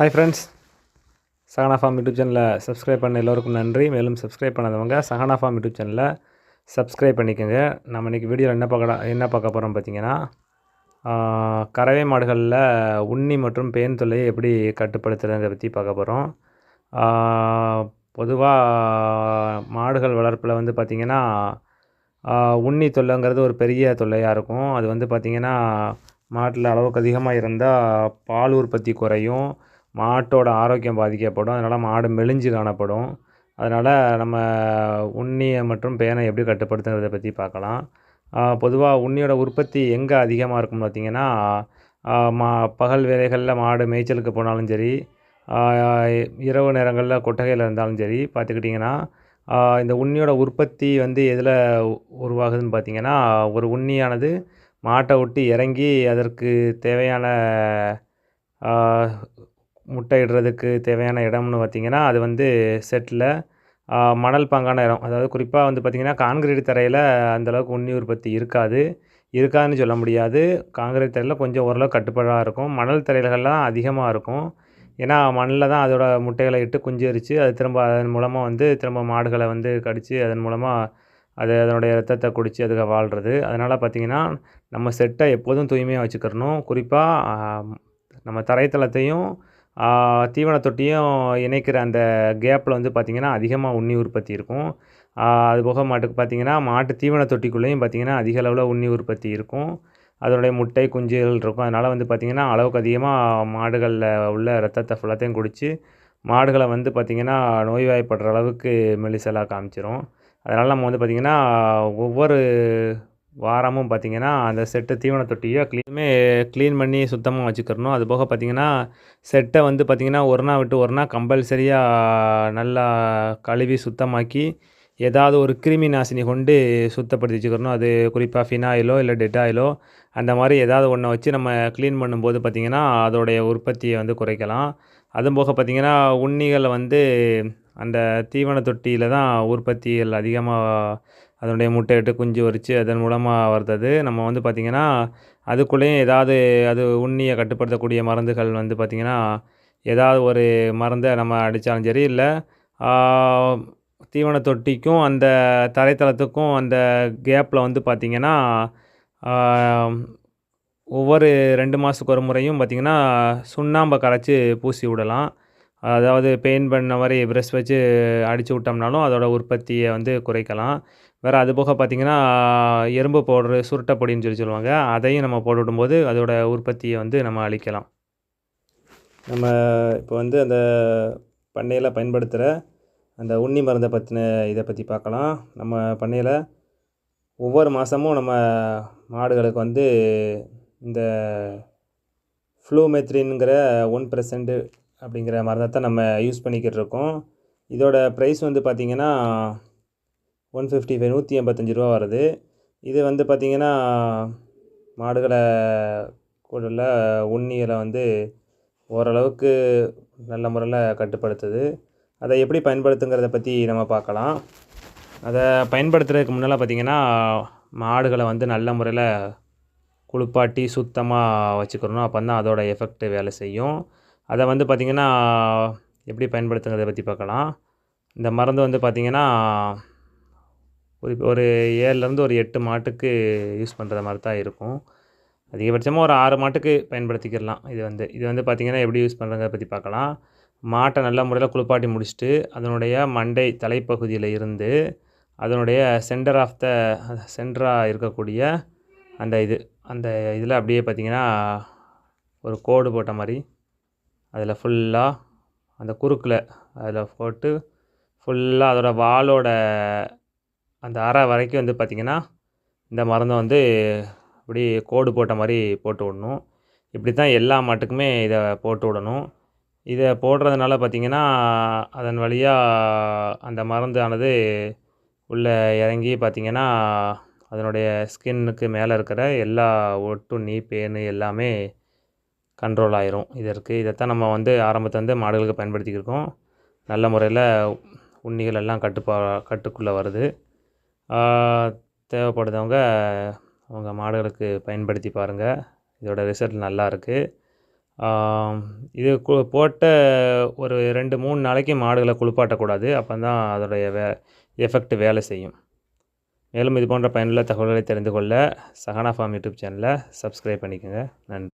Hi friends Sahana farm YouTube சேனலை subscribe பண்ண எல்லோருக்கும் நன்றி. மேலும் சப்ஸ்கிரைப் பண்ணாதவங்க சகனா ஃபார்ம் யூடியூப் சேனலை சப்ஸ்கிரைப் பண்ணிக்கோங்க. நம்ம இன்றைக்கி வீடியோவில் என்ன பார்க்க என்ன பார்க்க போகிறோம் பார்த்தீங்கன்னா கறவை மாடுகளில் உண்ணி மற்றும் பேன் தொல்லையை எப்படி கட்டுப்படுத்துறதை பற்றி பார்க்க போகிறோம் பொதுவாக மாடுகள் வளர்ப்பில் வந்து பார்த்திங்கன்னா உண்ணி தொல்லைங்கிறது ஒரு பெரிய தொல்லையாக இருக்கும். அது வந்து பார்த்திங்கன்னா மாட்டில் அளவுக்கு அதிகமாக இருந்தால் பால் உற்பத்தி குறையும். மாட்டோட ஆரோக்கியம் பாதிக்கப்படும். அதனால் மாடு மெலிஞ்சு காணப்படும். அதனால் நம்ம உண்ணியை மற்றும் பேனை எப்படி கட்டுப்படுத்துங்கிறத பற்றி பார்க்கலாம். பொதுவாக உண்ணியோட உற்பத்தி எங்கே அதிகமாக இருக்கும்னு பார்த்திங்கன்னா மா பகல் வேலைகளில் மாடு மேய்ச்சலுக்கு போனாலும் சரி இரவு நேரங்களில் கொட்டகையில் இருந்தாலும் சரி பார்த்துக்கிட்டிங்கன்னா இந்த உண்ணியோட உற்பத்தி வந்து எதில் உருவாகுதுன்னு பார்த்திங்கன்னா ஒரு உண்ணியானது மாட்டை விட்டு இறங்கி அதற்கு தேவையான முட்டை இடுறதுக்கு தேவையான இடம்னு பார்த்திங்கன்னா அது வந்து செட்டில் மணல் பாங்கான இடம். அதாவது குறிப்பாக வந்து பார்த்திங்கன்னா கான்கிரீட் தரையில் அந்தளவுக்கு உண்ணி உற்பத்தி இருக்காது. இருக்காதுன்னு சொல்ல முடியாது. கான்கிரீட் தரையில் கொஞ்சம் ஓரளவு கட்டுப்பாடாக இருக்கும். மணல் தரையில்கள்லாம் அதிகமாக இருக்கும். ஏன்னா மண்ணில் தான் அதோட முட்டைகளை இட்டு குஞ்சு அரித்து அது திரும்ப அதன் மூலமாக வந்து திரும்ப மாடுகளை வந்து கடித்து அதன் மூலமாக அது அதனுடைய ரத்தத்தை குடித்து அதுக்காக வாழ்கிறது அதனால் பார்த்திங்கன்னா நம்ம செட்டை எப்போதும் தூய்மையாக வச்சுக்கிறணும். குறிப்பாக நம்ம தரைத்தளத்தையும் தீவன தொட்டியும் இணைக்கிற அந்த கேப்பில் வந்து பார்த்திங்கன்னா அதிகமாக உண்ணி உற்பத்தி இருக்கும். அதுபோக மாட்டுக்கு பார்த்திங்கன்னா மாட்டு தீவன தொட்டிக்குள்ளேயும் பார்த்திங்கன்னா அதிக அளவில் உண்ணி உற்பத்தி இருக்கும். அதனுடைய முட்டை குஞ்சுகள் இருக்கும். அதனால் வந்து பார்த்திங்கன்னா அளவுக்கு அதிகமாக மாடுகளில் உள்ள ரத்தத்தை ஃபுல்லாத்தையும் குடித்து மாடுகளை வந்து பார்த்திங்கன்னா நோய்வாய்ப்படுற அளவுக்கு மெலிசலாக காமிச்சிரும். அதனால் நம்ம வந்து பார்த்திங்கன்னா ஒவ்வொரு வாரமும் பார்த்திங்கன்னா அந்த செட்டை தீவன தொட்டியை க்ளீனுமே க்ளீன் பண்ணி சுத்தமாக வச்சுக்கிறணும். அது போக பார்த்திங்கன்னா செட்டை வந்து பார்த்திங்கன்னா ஒரு நாள் விட்டு ஒரு நாள் கம்பல்சரியாக நல்லா கழுவி சுத்தமாக்கி ஏதாவது ஒரு கிருமி நாசினி கொண்டு சுத்தப்படுத்தி வச்சுக்கிறணும். அது குறிப்பாக ஃபினாயிலோ இல்லை டெட்டாயிலோ அந்த மாதிரி ஏதாவது ஒன்றை வச்சு நம்ம க்ளீன் பண்ணும்போது பார்த்திங்கன்னா அதோடைய உற்பத்தியை வந்து குறைக்கலாம். அதுவும் போக பார்த்திங்கன்னா உண்ணிகளை வந்து அந்த தீவன தொட்டியில் தான் உற்பத்திகள் அதிகமாக அதனுடைய முட்டையிட்டு குஞ்சு வரித்து அதன் மூலமாக வர்றது நம்ம வந்து பார்த்திங்கன்னா அதுக்குள்ளேயும் ஏதாவது அது உண்ணியை கட்டுப்படுத்தக்கூடிய மருந்துகள் வந்து பார்த்திங்கன்னா ஏதாவது ஒரு மருந்தை நம்ம அடித்தாலும் சரி இல்லை தீவன தொட்டிக்கும் அந்த தரைத்தளத்துக்கும் அந்த கேப்பில் வந்து பார்த்திங்கன்னா ஒவ்வொரு ரெண்டு மாதத்துக்கு ஒரு முறையும் பார்த்திங்கன்னா சுண்ணாம்பை கரைச்சி பூசி விடலாம். அதாவது பெயிண்ட் பண்ண மாதிரி ப்ரெஷ் வச்சு அடித்து விட்டோம்னாலும் அதோட உற்பத்தியை வந்து குறைக்கலாம். வேறு அது போக பார்த்திங்கன்னா எறும்பு பவுட்ரு சுருட்டை பொடின்னு சொல்லி சொல்லுவாங்க. அதையும் நம்ம போட்டுவிடும்போது அதோட உற்பத்தியை வந்து நம்ம அழிக்கலாம் நம்ம இப்போ வந்து அந்த பண்ணையில் பயன்படுத்துகிற அந்த உண்ணி மருந்தை பற்றின இதை பற்றி பார்க்கலாம். நம்ம பண்ணையில் ஒவ்வொரு மாதமும் நம்ம மாடுகளுக்கு வந்து இந்த ஃப்ளூமெத்ரின்ங்கிற ஒன் பர்சன்ட் அப்படிங்கிற மருந்தை தான் நம்ம யூஸ் பண்ணிக்கிட்டு இருக்கோம். இதோட ப்ரைஸ் வந்து பார்த்திங்கன்னா ஒன் ஃபிஃப்டி ஃபைவ் நூற்றி எண்பத்தஞ்சு ரூபா வருது. இது வந்து பார்த்திங்கன்னா மாடுகளை கூடல உண்ணியில் வந்து ஓரளவுக்கு நல்ல முறையில் கட்டுப்படுத்துது. அதை எப்படி பயன்படுத்துங்கிறத பற்றி நம்ம பார்க்கலாம். அதை பயன்படுத்துறதுக்கு முன்னால் பார்த்திங்கன்னா மாடுகளை வந்து நல்ல முறையில் குளிப்பாட்டி சுத்தமாக வச்சுக்கிறணும் அப்போ தான் அதோட எஃபெக்ட் வேலை செய்யும். அதை வந்து பார்த்திங்கன்னா எப்படி பயன்படுத்துங்கிறத பற்றி பார்க்கலாம். இந்த மருந்து வந்து பார்த்திங்கன்னா ஒரு ஒரு ஏழுலேருந்து ஒரு எட்டு மாட்டுக்கு யூஸ் பண்ணுற மாதிரி தான் இருக்கும். அதிகபட்சமாக ஒரு ஆறு மாட்டுக்கு பயன்படுத்திக்கிடலாம். இது வந்து இது வந்து பார்த்திங்கன்னா எப்படி யூஸ் பண்ணுறத பற்றி பார்க்கலாம் மாட்டை நல்ல முறையில் குளிப்பாட்டி முடிச்சுட்டு அதனுடைய மண்டை தலைப்பகுதியில் இருந்து அதனுடைய சென்டர் ஆஃப் த சென்டராக இருக்கக்கூடிய அந்த இது அந்த இதில் அப்படியே பார்த்திங்கன்னா ஒரு கோடு போட்ட மாதிரி அதில் ஃபுல்லாக அந்த குறுக்கில் அதில் போட்டு ஃபுல்லாக அதோட வாலோட அந்த அரை வரைக்கும் வந்து பார்த்திங்கன்னா இந்த மருந்தை வந்து இப்படி கோடு போட்ட மாதிரி போட்டு விடணும். இப்படி தான் எல்லா மாட்டுக்குமே இதை போட்டு விடணும். இதை போடுறதுனால பார்த்திங்கன்னா அதன் வழியாக அந்த மருந்தானது உள்ளே இறங்கி பார்த்திங்கன்னா அதனுடைய ஸ்கின்னுக்கு மேலே இருக்கிற எல்லா ஒட்டுண்ணி நீ பேனு எல்லாமே கண்ட்ரோல் ஆயிரும். இதற்கு இதைத்தான் நம்ம வந்து ஆரம்பத்தை வந்து மாடுகளுக்கு பயன்படுத்திக்கிருக்கோம் நல்ல முறையில் உண்ணிகள் எல்லாம் கட்டுப்பா கட்டுக்குள்ளே வருது. தேவைப்படுதவங்க அவங்க மாடுகளுக்கு பயன்படுத்தி பாருங்கள் இதோட ரிசல்ட் நல்லா இருக்குது இது கு போட்ட ஒரு ரெண்டு மூணு நாளைக்கு மாடுகளை குளிப்பாட்டக்கூடாது. அப்போ தான் அதோடைய வே எஃபெக்ட் வேலை செய்யும். மேலும் இது போன்ற பயனுள்ள தகவல்களை தெரிந்து கொள்ள சஹானா ஃபார்ம் யூடியூப் சேனலை சப்ஸ்கிரைப் பண்ணிக்கோங்க. நன்றி.